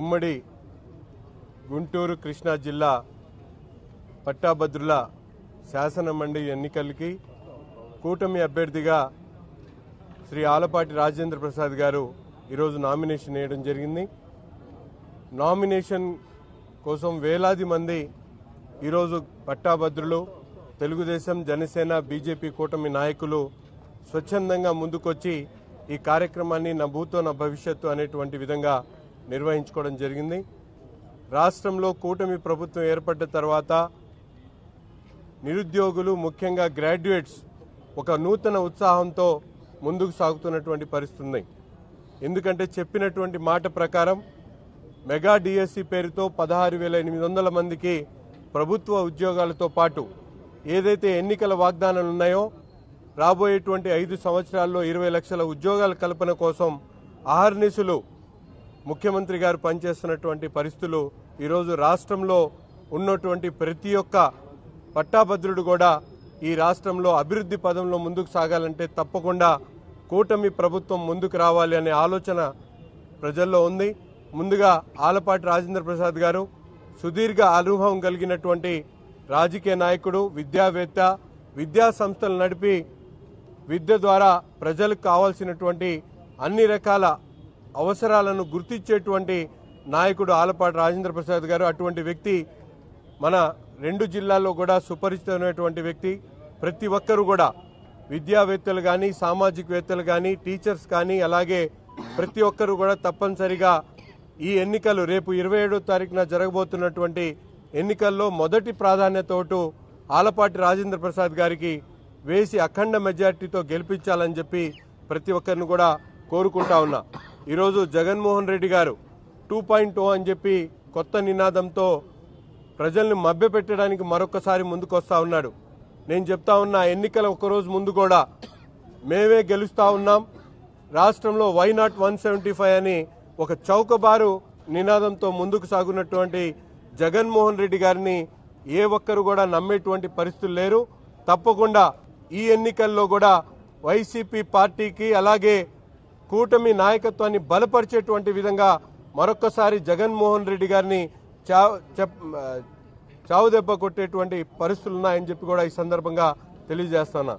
ఉమ్మడి గుంటూరు కృష్ణా జిల్లా పట్టాభద్రుల శాసనమండలి ఎన్నికలకి కూటమి అభ్యర్థిగా శ్రీ ఆలపాటి రాజేంద్ర ప్రసాద్ గారు ఈరోజు నామినేషన్ వేయడం జరిగింది. నామినేషన్ కోసం వేలాది మంది ఈరోజు పట్టాభద్రులు తెలుగుదేశం జనసేన బీజేపీ కూటమి నాయకులు స్వచ్ఛందంగా ముందుకొచ్చి ఈ కార్యక్రమాన్ని నా భూతో నా భవిష్యత్తు అనేటువంటి విధంగా నిర్వహించుకోవడం జరిగింది. రాష్ట్రంలో కూటమి ప్రభుత్వం ఏర్పడ్డ తర్వాత నిరుద్యోగులు ముఖ్యంగా గ్రాడ్యుయేట్స్ ఒక నూతన ఉత్సాహంతో ముందుకు సాగుతున్నటువంటి పరిస్థితుంది ఎందుకంటే చెప్పినటువంటి మాట ప్రకారం మెగా డిఎస్సి పేరుతో పదహారు వేల ఎనిమిది వందల మందికి ప్రభుత్వ ఉద్యోగాలతో పాటు ఏదైతే ఎన్నికల వాగ్దానాలు ఉన్నాయో రాబోయేటువంటి ఐదు సంవత్సరాల్లో ఇరవై లక్షల ఉద్యోగాల కల్పన కోసం ఆహర్నిశులు ముఖ్యమంత్రి గారు పనిచేస్తున్నటువంటి పరిస్థితులు ఈరోజు రాష్ట్రంలో ఉన్నటువంటి ప్రతి ఒక్క పట్టాభద్రుడు కూడా ఈ రాష్ట్రంలో అభివృద్ధి పదంలో ముందుకు సాగాలంటే తప్పకుండా కూటమి ప్రభుత్వం ముందుకు రావాలి అనే ఆలోచన ప్రజల్లో ఉంది. ముందుగా ఆలపాటి రాజేంద్ర ప్రసాద్ గారు సుదీర్ఘ అనుభవం కలిగినటువంటి రాజకీయ నాయకుడు విద్యావేత్త విద్యా సంస్థలు నడిపి విద్య ద్వారా ప్రజలకు కావాల్సినటువంటి అన్ని రకాల అవసరాలను గుర్తించేటువంటి నాయకుడు ఆలపాటి రాజేంద్ర ప్రసాద్ గారు అటువంటి వ్యక్తి మన రెండు జిల్లాల్లో కూడా సుపరిచితమైనటువంటి వ్యక్తి. ప్రతి ఒక్కరు కూడా విద్యావేత్తలు కానీ సామాజికవేత్తలు కానీ టీచర్స్ కానీ అలాగే ప్రతి ఒక్కరు కూడా తప్పనిసరిగా ఈ ఎన్నికలు రేపు ఇరవై ఏడో తారీఖున జరగబోతున్నటువంటి ఎన్నికల్లో మొదటి ప్రాధాన్యతోటు ఆలపాటి రాజేంద్ర ప్రసాద్ గారికి వేసి అఖండ మెజార్టీతో గెలిపించాలని చెప్పి ప్రతి ఒక్కరిని కూడా కోరుకుంటా ఉన్నా. ఈరోజు జగన్మోహన్ రెడ్డి గారు టూ పాయింట్ oh అని చెప్పి కొత్త నినాదంతో ప్రజల్ని మభ్యపెట్టడానికి మరొకసారి ముందుకొస్తా ఉన్నాడు. నేను చెప్తా ఉన్నా ఎన్నికల ఒకరోజు ముందు కూడా మేమే గెలుస్తా ఉన్నాం. రాష్ట్రంలో why not one seventy five అని ఒక చౌకబారు నినాదంతో ముందుకు సాగున్నటువంటి జగన్మోహన్ రెడ్డి గారిని ఏ ఒక్కరు కూడా నమ్మేటువంటి పరిస్థితులు లేరు. తప్పకుండా ఈ ఎన్నికల్లో కూడా వైసీపీ పార్టీకి అలాగే కూటమి నాయకత్వాన్ని బలపరిచేటువంటి విధంగా మరొక్కసారి జగన్మోహన్ రెడ్డి గారిని చావు చెప్ చావు దెబ్బ కొట్టేటువంటి పరిస్థితులు ఉన్నాయని చెప్పి కూడా ఈ సందర్భంగా తెలియజేస్తాను.